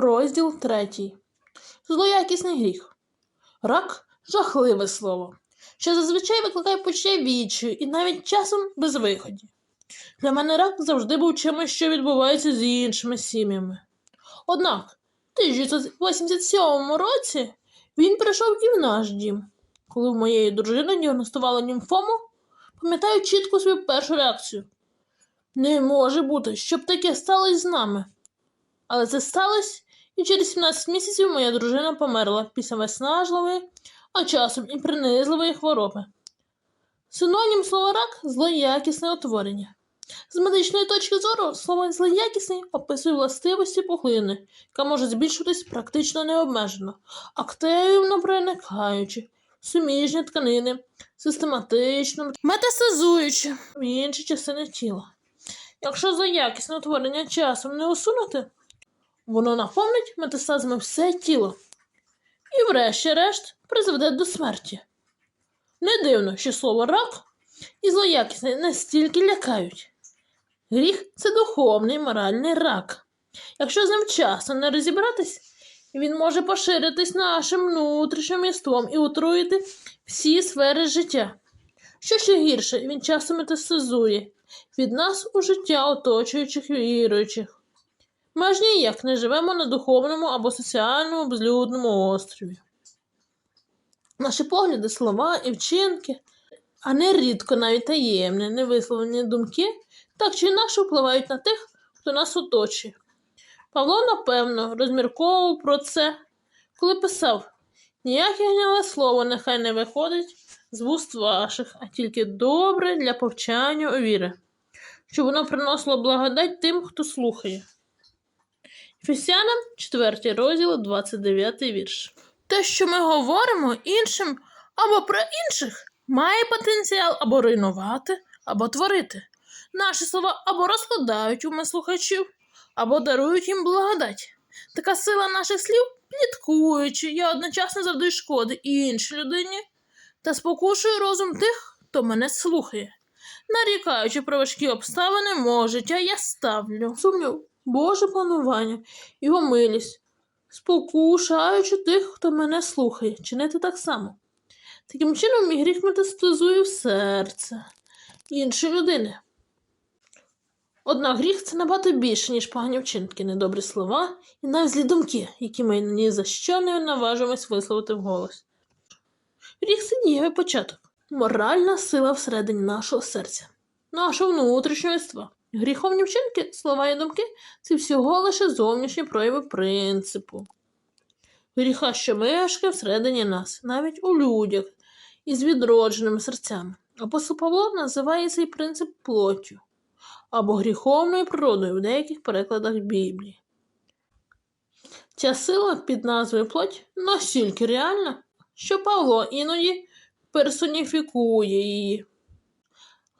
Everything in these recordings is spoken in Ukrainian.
Розділ третій. Злоякісний гріх. Рак жахливе слово, що зазвичай викликає почуття відчаю і навіть часом безвиході. Для мене рак завжди був чимось, що відбувається з іншими сім'ями. Однак, в 1987 році він прийшов і в наш дім. Коли в моєї дружини діагностували німфому, пам'ятаю чітко свою першу реакцію. Не може бути, щоб таке сталося з нами. Але це сталося, і через 17 місяців моя дружина померла після виснажливої, а часом і принизливої хвороби. Синонім слова рак злоякісне утворення. З медичної точки зору слово злоякісний описує властивості пухлини, яка може збільшуватись практично необмежено, активно проникаючи в суміжні тканини, систематично метастазуючи в інші частини тіла. Якщо злоякісне утворення часом не усунути, воно наповнить метастазами все тіло і, врешті-решт, призведе до смерті. Не дивно, що слово рак і злоякісний настільки лякають. Гріх це духовний моральний рак. Якщо з ним вчасно не розібратись, він може поширитись нашим внутрішнім єством і отруїти всі сфери життя. Що ще гірше, він часто метастазує від нас у життя оточуючих віруючих. Ми ніяк не живемо на духовному або соціальному безлюдному острові. Наші погляди, слова і вчинки, а не рідко навіть таємні, невисловлені думки, так чи інакше впливають на тих, хто нас оточує. Павло, напевно, розмірковував про це, коли писав ніяке гняле слово нехай не виходить з вуст ваших, а тільки добре для повчання у віри, щоб воно приносило благодать тим, хто слухає. Ефесянам 4 розділ, 29 вірш. Те, що ми говоримо іншим або про інших, має потенціал або руйнувати, або творити. Наші слова або розкладають уми слухачів, або дарують їм благодать. Така сила наших слів, пліткуючи, я одночасно завдаю шкоди іншій людині та спокушую розум тих, хто мене слухає. Нарікаючи про важкі обставини мого життя, я ставлю сумнів Боже панування, його милість, спокушаючи тих, хто мене слухає, чинити так само. Таким чином, мій гріх метастазує в серце іншої людини. Однак гріх це набагато більше, ніж погані вчинки, недобрі слова і навіть злі думки, які ми ні за що не наважуємось висловити вголос. Гріх це дієвий початок, моральна сила всередині нашого серця, нашого внутрішнього єства. Гріховні вчинки, слова і думки це всього лише зовнішні прояви принципу. Гріха, що мешкає всередині нас, навіть у людях із відродженими серцями. Апостол Павло називає цей принцип плоттю або гріховною природою в деяких перекладах Біблії. Ця сила під назвою плоть настільки реальна, що Павло іноді персоніфікує її.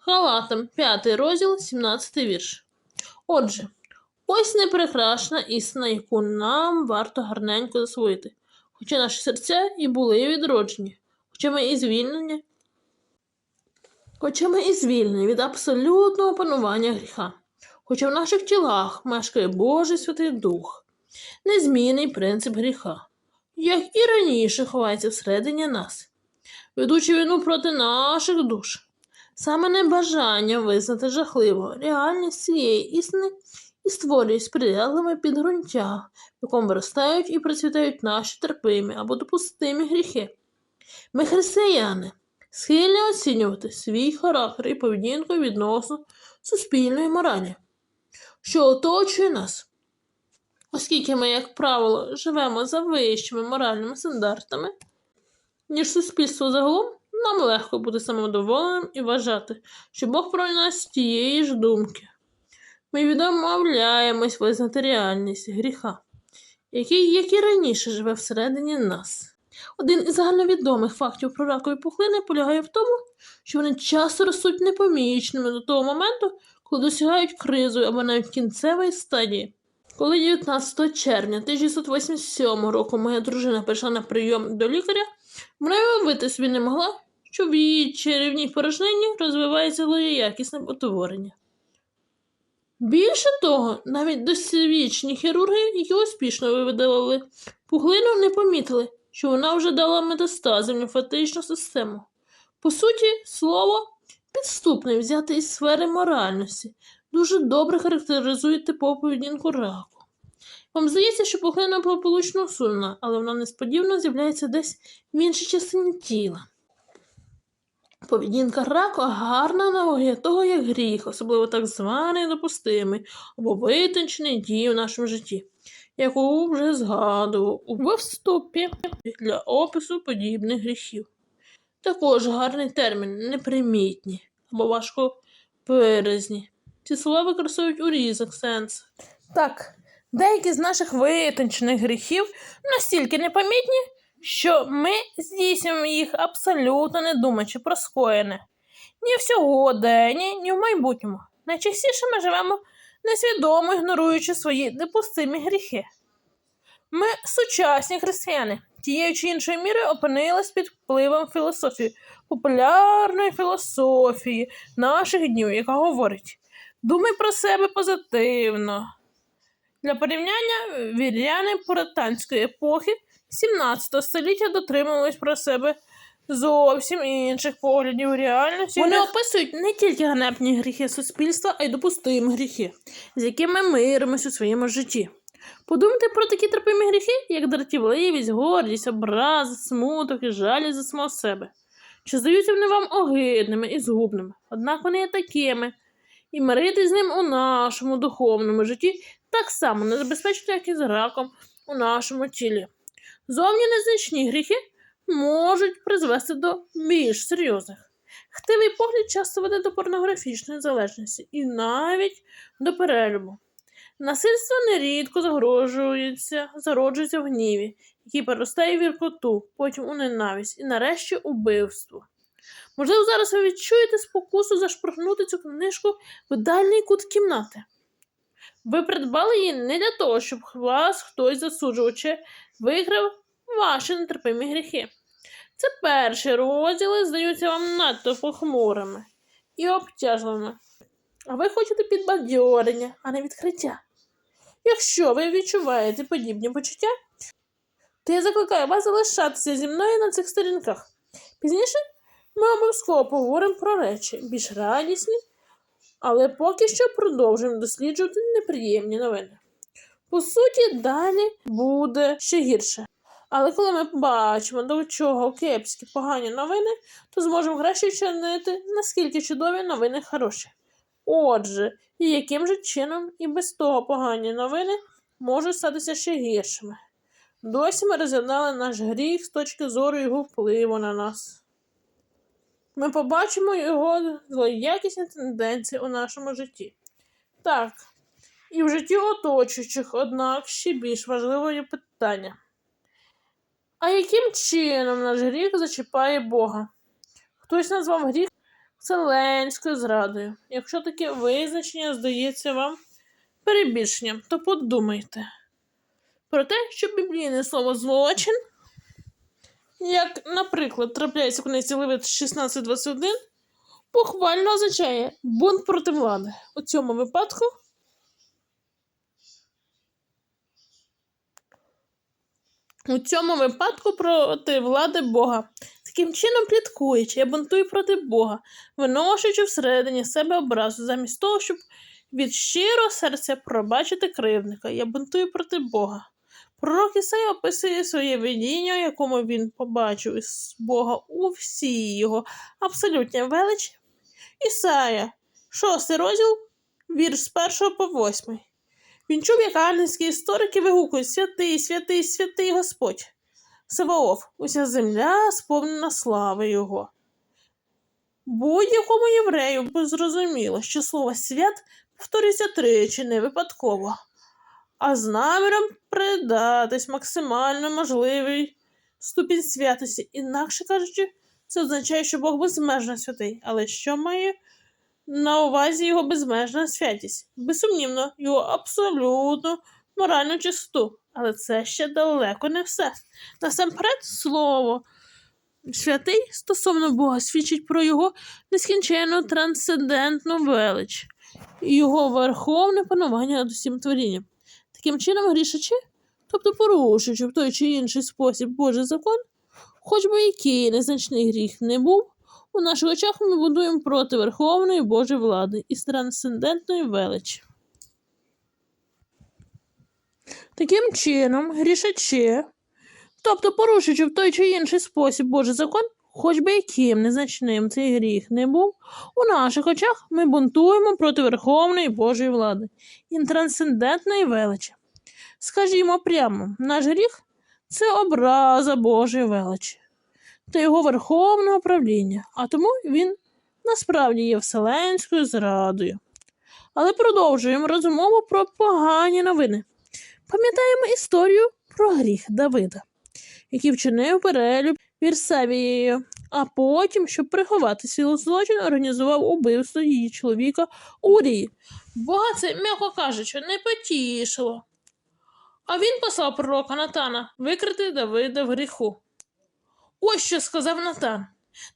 Галатам 5 розділ, 17 вірш. Отже, ось неприкрашена істина, яку нам варто гарненько засвоїти, хоча наші серця і були відроджені, хоча ми і звільнені, хоча ми і звільнені від абсолютного панування гріха, хоча в наших тілах мешкає Божий Святий Дух, незмінний принцип гріха, як і раніше ховається всередині нас, ведучи війну проти наших душ. Саме небажання визнати жахливо реальність цієї істини і створює сприятливе підґрунтя, в якому виростають і процвітають наші терпимі або допустимі гріхи. Ми, християни, схильні оцінювати свій характер і поведінку відносно суспільної моралі, що оточує нас. Оскільки ми, як правило, живемо за вищими моральними стандартами, ніж суспільство загалом, нам легко бути самовдоволеним і вважати, що Бог про нас тієї ж думки. Ми відмовляємось визнати реальність гріха, який, як і раніше, живе всередині нас. Один із загальновідомих фактів про ракові пухлини полягає в тому, що вони часто ростуть непоміченими до того моменту, коли досягають кризу або навіть кінцевої стадії. Коли 19 червня 1987 року моя дружина прийшла на прийом до лікаря, вона уявити собі не могла, що в її черевній порожнині розвивається злоякісне утворення. Більше того, навіть досвідчені хірурги, які успішно видалили пуглину, не помітили, що вона вже дала метастази в лімфатичну систему. По суті, слово підступне взяте із сфери моральності дуже добре характеризує типову поведінку раку. Вам здається, що пухлина благополучно усунена, але вона несподівано з'являється десь в іншій частині тіла. Поведінка раку гарна аналогія того, як гріх, особливо так званий допустимий або витончений дії в нашому житті, яку вже згадував у вступі для опису подібних гріхів. Також гарний термін непримітні або важко виразні. Ці слова використовують у різних сенсах. Так, деякі з наших витончених гріхів настільки непомітні, що ми здійснюємо їх абсолютно не думаючи про скоєне. Ні в сьогоденні, ні в майбутньому. Найчастіше ми живемо несвідомо ігноруючи свої допустимі гріхи. Ми сучасні християни, тією чи іншою мірою опинились під впливом філософії, популярної філософії наших днів, яка говорить: думай про себе позитивно. Для порівняння віряни пуританської епохи 17 століття дотримувались про себе зовсім інших поглядів реальності. Вони описують не тільки ганебні гріхи суспільства, а й допустимі гріхи, з якими миримось у своєму житті. Подумайте про такі терпимі гріхи, як дратівливість, гордість, образи, смуток і жалість за самого себе. Чи здаються вони вам огидними і згубними? Однак вони є такими, і миритись з ним у нашому духовному житті так само небезпечно, як і з раком у нашому тілі. Зовні незначні гріхи можуть призвести до більш серйозних. Хтивий погляд часто веде до порнографічної залежності і навіть до перелюбу. Насильство нерідко загрожується, зароджується в гніві, який переростає в гіркоту, потім у ненависть і нарешті убивство. Можливо, зараз ви відчуєте спокусу зашпорхнути цю книжку в дальній кут кімнати. Ви придбали її не для того, щоб вас хтось засуджував чи виграв ваші нетерпимі гріхи. Це перші розділи здаються вам надто похмурими і обтяжливими. А ви хочете підбадьорення, а не відкриття. Якщо ви відчуваєте подібні почуття, то я закликаю вас залишатися зі мною на цих сторінках. Пізніше ми обов'язково поговоримо про речі більш радісні, але поки що продовжуємо досліджувати неприємні новини. По суті, далі буде ще гірше. Але коли ми побачимо, до чого кепські погані новини, то зможемо краще вчинити, наскільки чудові новини хороші. Отже, і яким же чином і без того погані новини можуть статися ще гіршими. Досі ми розглядали наш гріх з точки зору його впливу на нас. Ми побачимо його злоякісні тенденції у нашому житті. Так, і в житті оточуючих, однак ще більш важливе є питання. А яким чином наш гріх зачіпає Бога? Хтось назвав гріх вселенською зрадою. Якщо таке визначення здається вам перебільшенням, то подумайте про те, що біблійне слово злочин, як, наприклад, трапляється книзі Левит 16.21, похвально означає бунт проти влади. У цьому випадку у цьому випадку проти влади Бога. Таким чином, пліткуючи, я бунтую проти Бога, виношуючи всередині себе образу, замість того, щоб від щирого серця пробачити кривника. Я бунтую проти Бога. Пророк Ісая описує своє видіння, якому він побачив із Бога у всій його абсолютній величі. Ісая, шостий розділ, вірш з 1 по 8. Він чув, як ангельські історики вигукують Святий, святий, святий Господь. Саваоф, уся земля сповнена слави Його. Будь-якому єврею б зрозуміло, що слово свят повторюється тричі не випадково, а з наміром придатись максимально можливий ступінь святості. Інакше кажучи, це означає, що Бог безмежно святий. Але що має на увазі його безмежна святість? Безсумнівно, його абсолютно моральну чистоту. Але це ще далеко не все. Насамперед, слово святий стосовно Бога свідчить про його нескінченну трансцендентну велич. і його верховне панування над усім творінням. Таким чином, грішачи, тобто порушуючи в той чи інший спосіб Божий закон, хоч би який незначний гріх не був, у наших очах ми будуємо проти верховної Божої влади і трансцендентної величі. Таким чином, грішачі, тобто порушуючи в той чи інший спосіб Божий закон, хоч би яким незначним цей гріх не був, у наших очах ми бунтуємо проти верховної Божої влади і трансцендентної величі. Скажімо прямо, наш гріх це образа Божої величі та його верховного правління, а тому він насправді є вселенською зрадою. Але продовжуємо розмову про погані новини. Пам'ятаємо історію про гріх Давида, який вчинив перелюб Вірсавією, а потім, щоб приховати свій злочин, організував убивство її чоловіка Урії. Бога це, м'яко кажучи, не потішило. А він послав пророка Натана викрити Давида в гріху. Ось що сказав Натан.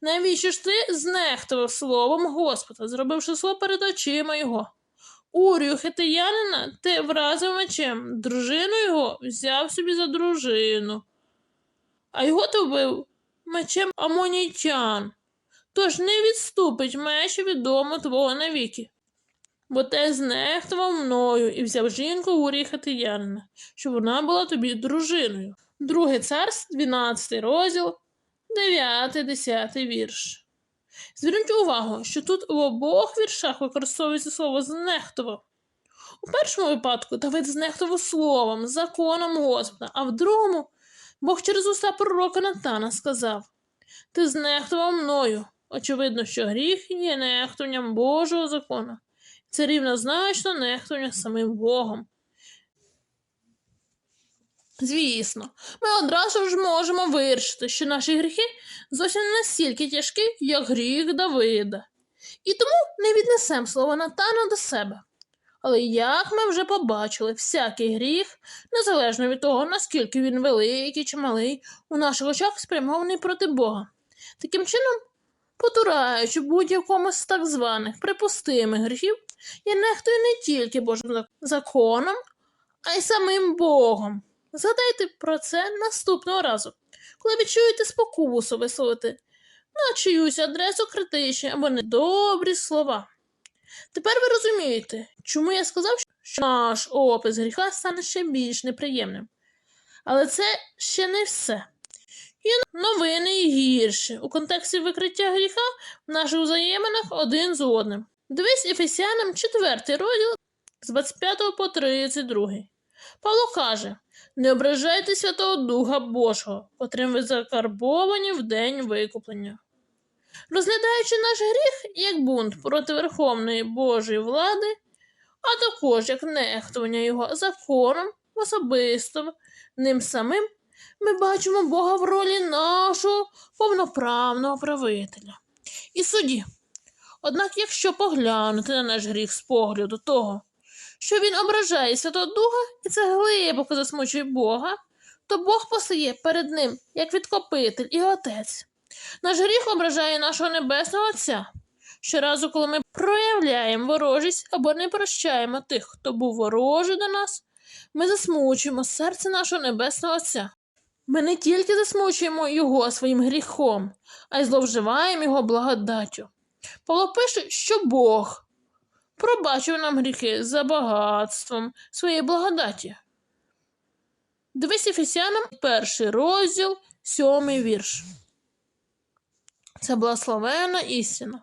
Навіщо ж ти знехтував словом Господа, зробивши слово перед очима його? Урію хитиянина ти вразив мечем, дружину його взяв собі за дружину, а його ти вбив мечем амонітян. Тож не відступить меч від твого навіки. Бо ти знехтував мною і взяв жінку Урії хитиянина, щоб вона була тобі дружиною. Друге царств, 12 розділ, 9-10 вірш. Зверніть увагу, що тут в обох віршах використовується слово знехтував. У першому випадку Давид знехтував словом, законом Господа, а в другому Бог через уста пророка Натана сказав: Ти знехтував мною. Очевидно, що гріх є нехтуванням Божого закону. Це рівнозначно нехтування самим Богом. Звісно, ми одразу ж можемо вирішити, що наші гріхи зовсім не настільки тяжкі, як гріх Давида. І тому не віднесемо слово Натана до себе. Але як ми вже побачили, всякий гріх, незалежно від того, наскільки він великий чи малий, у наших очах спрямований проти Бога. Таким чином, потураючи будь-якому з так званих припустимих гріхів, я нехтую не тільки Божим законом, а й самим Богом. Згадайте про це наступного разу, коли відчуєте спокусу висловити на чиюсь адресу критичні або недобрі слова. Тепер ви розумієте, чому я сказав, що наш опис гріха стане ще більш неприємним. Але це ще не все. Є новини і гірші у контексті викриття гріха в наших взаєминах один з одним. Дивись Ефесянам 4 розділ з 25 по 32. Павло каже: не ображайте Святого Духа Божого, котрим ви закарбовані в день викуплення. Розглядаючи наш гріх як бунт проти Верховної Божої влади, а також як нехтування його законом, особистим, ним самим, ми бачимо Бога в ролі нашого повноправного правителя і судді. Однак, якщо поглянути на наш гріх з погляду того, що він ображає Святого Духа і це глибоко засмучує Бога, то Бог постає перед ним як відкопитель і отець. Наш гріх ображає нашого Небесного Отця. Щоразу, коли ми проявляємо ворожість або не прощаємо тих, хто був ворожий до нас, ми засмучуємо серце нашого Небесного Отця. Ми не тільки засмучуємо його своїм гріхом, а й зловживаємо його благодаттю. Павло пише, що Бог пробачив нам гріхи за багатством своєї благодаті. Дивись Ефесянам, перший розділ, сьомий вірш. Це благословена істина.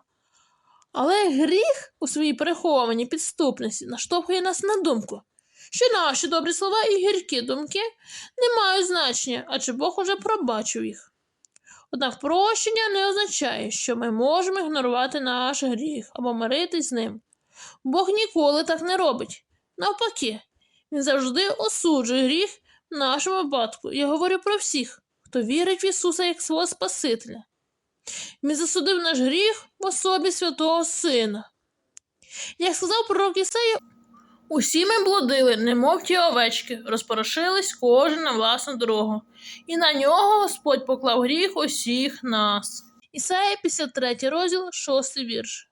Але гріх у своїй перехованій підступності наштовхує нас на думку, що наші добрі слова і гіркі думки не мають значення, адже Бог уже пробачив їх. Однак прощення не означає, що ми можемо ігнорувати наш гріх або миритись з ним. Бог ніколи так не робить. Навпаки, Він завжди осуджує гріх в нашому випадку. Я говорю про всіх, хто вірить в Ісуса як свого Спасителя. Він засудив наш гріх в особі Святого Сина. Як сказав пророк Ісаїя, усі ми блудили, немов ті овечки, розпорошились кожен на власну дорогу, і на нього Господь поклав гріх усіх нас. Ісаїя 53 розділ, 6 вірш.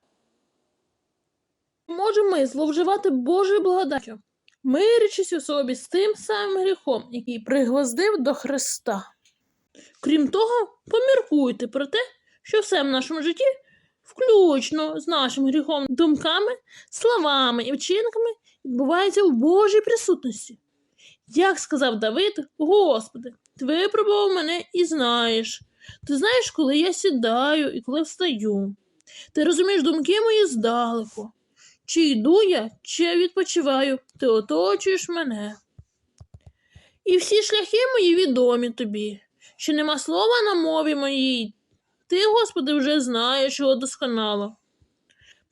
Можемо ми зловживати Божою благодаттю, мирячись у собі з тим самим гріхом, який пригвоздив до Христа. Крім того, поміркуйте про те, що все в нашому житті, включно з нашим гріхом, думками, словами і вчинками, відбувається в Божій присутності. Як сказав Давид, Господи, ти випробував мене і знаєш. Ти знаєш, коли я сідаю і коли встаю. Ти розумієш думки мої здалеку. Чи йду я, чи я відпочиваю, ти оточуєш мене. І всі шляхи мої відомі тобі, що нема слова на мові моїй. Ти, Господи, вже знаєш його досконало.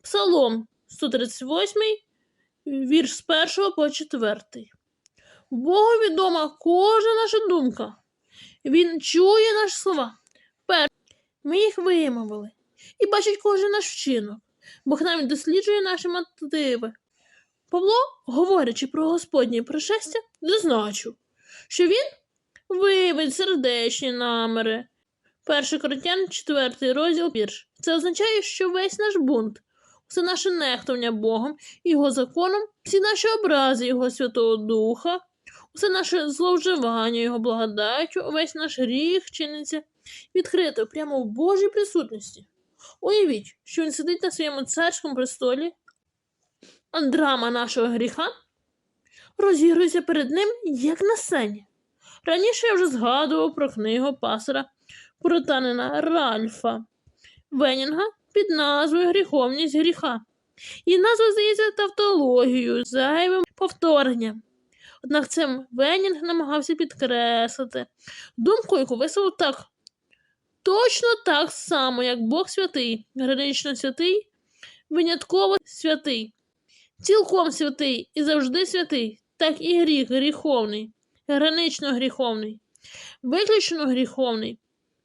Псалом 138, вірш з 1 по 4. Богу відома кожна наша думка. Він чує наші слова. Перше, ми їх вимовили і бачить кожен наш вчинок. Бог навіть досліджує наші мотиви. Павло, говорячи про Господнє пришестя, зазначив, що він виявить сердечні наміри. 1 Коринтян, 4 розділ вірш. Це означає, що весь наш бунт, все наше нехтування Богом його законом, всі наші образи Його Святого Духа, усе наше зловживання Його благодаттю, увесь наш гріх чиниться відкрито прямо в Божій присутності. Уявіть, що він сидить на своєму царському престолі, а драма нашого гріха розігрується перед ним, як на сцені. Раніше я вже згадував про книгу пасора пуританина Ральфа Венінга під назвою Гріховність гріха. І назва здається тавтологією, зайвим повторенням. Однак цим Венінг намагався підкреслити думку, яку висловив так. Точно так само, як Бог святий, гранично святий, винятково святий, цілком святий і завжди святий, так і гріх гріховний, гранично гріховний, виключно гріховний,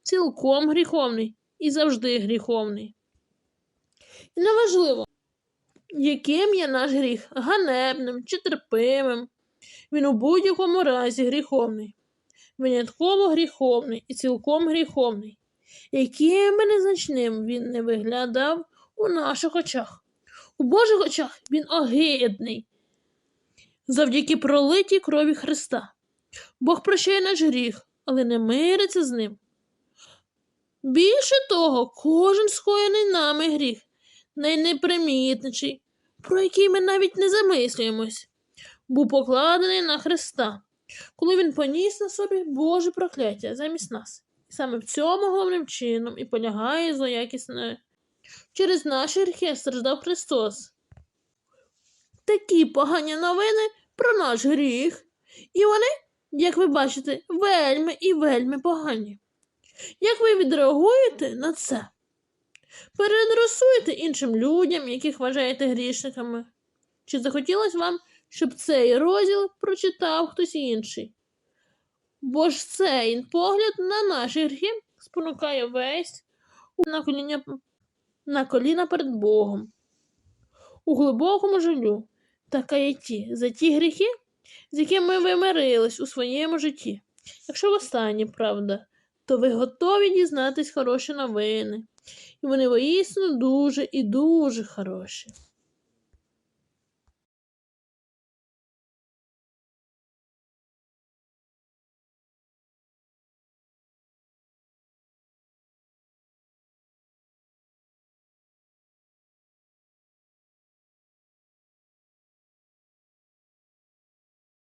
цілком гріховний і завжди гріховний. І неважливо, яким є наш гріх ганебним чи терпимим, він у будь-якому разі гріховний, винятково гріховний і цілком гріховний яким би незначним він не виглядав у наших очах. У Божих очах він огидний. Завдяки пролитій крові Христа. Бог прощає наш гріх, але не мириться з ним. Більше того, кожен скоєний нами гріх, найнепримітніший, про який ми навіть не замислюємось, був покладений на Христа, коли він поніс на собі Боже прокляття замість нас. І Саме в цьому головним чином і полягає злоякісне. Через наші гріхи страждав Христос. Такі погані новини про наш гріх. І вони, як ви бачите, вельми і вельми погані. Як ви відреагуєте на це? Переадресуєте іншим людям, яких вважаєте грішниками? Чи захотілося вам, щоб цей розділ прочитав хтось інший? Бо ж цей погляд на наші гріхи спонукає весь на коліна, на коліна перед Богом, у глибокому жалю та каяті за ті гріхи, з якими ви мирились у своєму житті. Якщо востаннє, правда, то ви готові дізнатись хороші новини, і вони воїсно дуже і дуже хороші.